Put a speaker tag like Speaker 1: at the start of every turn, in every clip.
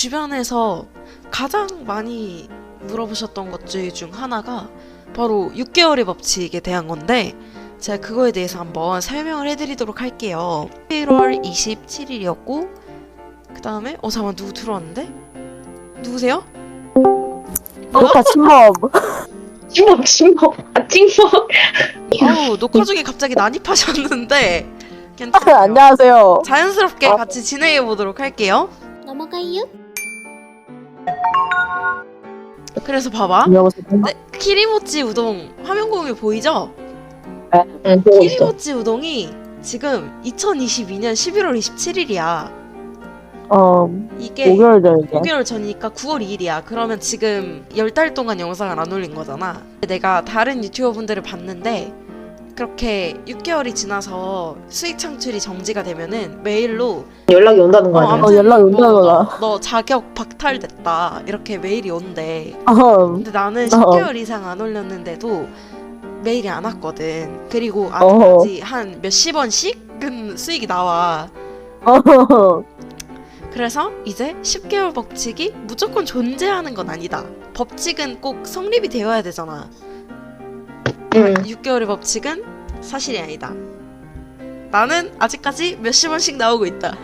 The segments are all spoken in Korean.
Speaker 1: 주변에서 가장 많이 물어보셨던 것중 하나가 바로 6개월의 법칙에 대한 건데 제가 그거에 대해서 한번 설명을 해드리도록 할게요. 1월 27일이었고 그 다음에 어 잠깐 누구 들어왔는데? 누구세요?
Speaker 2: 녹화 침범.
Speaker 3: 침묵 침묵 아 침묵
Speaker 1: 어우 녹화 중에 갑자기 난입하셨는데 괜찮아요.
Speaker 2: 안녕하세요.
Speaker 1: 자연스럽게
Speaker 2: 어.
Speaker 1: 같이 진행해 보도록 할게요.
Speaker 4: 넘어가요.
Speaker 1: 그래서 봐봐. 네, 키리모찌 우동 화면 공유 보이죠?
Speaker 3: 응 보고 있어
Speaker 1: 키리모찌 우동이 지금 2022년 11월 27일이야.
Speaker 2: 어,
Speaker 1: 이게
Speaker 2: 5개월 전이죠.
Speaker 1: 5개월 전이니까 9월 2일이야. 그러면 지금 10달 동안 영상을 안 올린 거잖아. 내가 다른 유튜버 분들을 봤는데 그렇게 6개월이 지나서 수익 창출이 정지가 되면은 메일로
Speaker 3: 연락이 온다는 거
Speaker 1: 어,
Speaker 3: 아니야?
Speaker 1: 아무튼
Speaker 2: 어, 연락이
Speaker 1: 뭐,
Speaker 2: 온다더라.
Speaker 1: 너, 너 자격 박탈됐다 이렇게 메일이 온대.
Speaker 2: 어,
Speaker 1: 근데 나는
Speaker 2: 어.
Speaker 1: 10개월 이상 안 올렸는데도 메일이 안 왔거든. 그리고
Speaker 2: 어허.
Speaker 1: 아직까지 한 몇십 원씩은 수익이 나와.
Speaker 2: 어,
Speaker 1: 그래서 이제 10개월 법칙이 무조건 존재하는 건 아니다. 법칙은 꼭 성립이 되어야 되잖아.
Speaker 3: 응
Speaker 1: 6개월의 법칙은 사실이 아니다. 나는 아직까지 몇십 원씩 나오고 있다.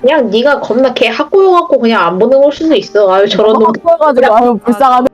Speaker 3: 그냥 네가 겁나 개 학고용갖고 그냥 안 보내볼 수도 있어 아유 저런 놈
Speaker 2: 해가지고 아유 불쌍하네.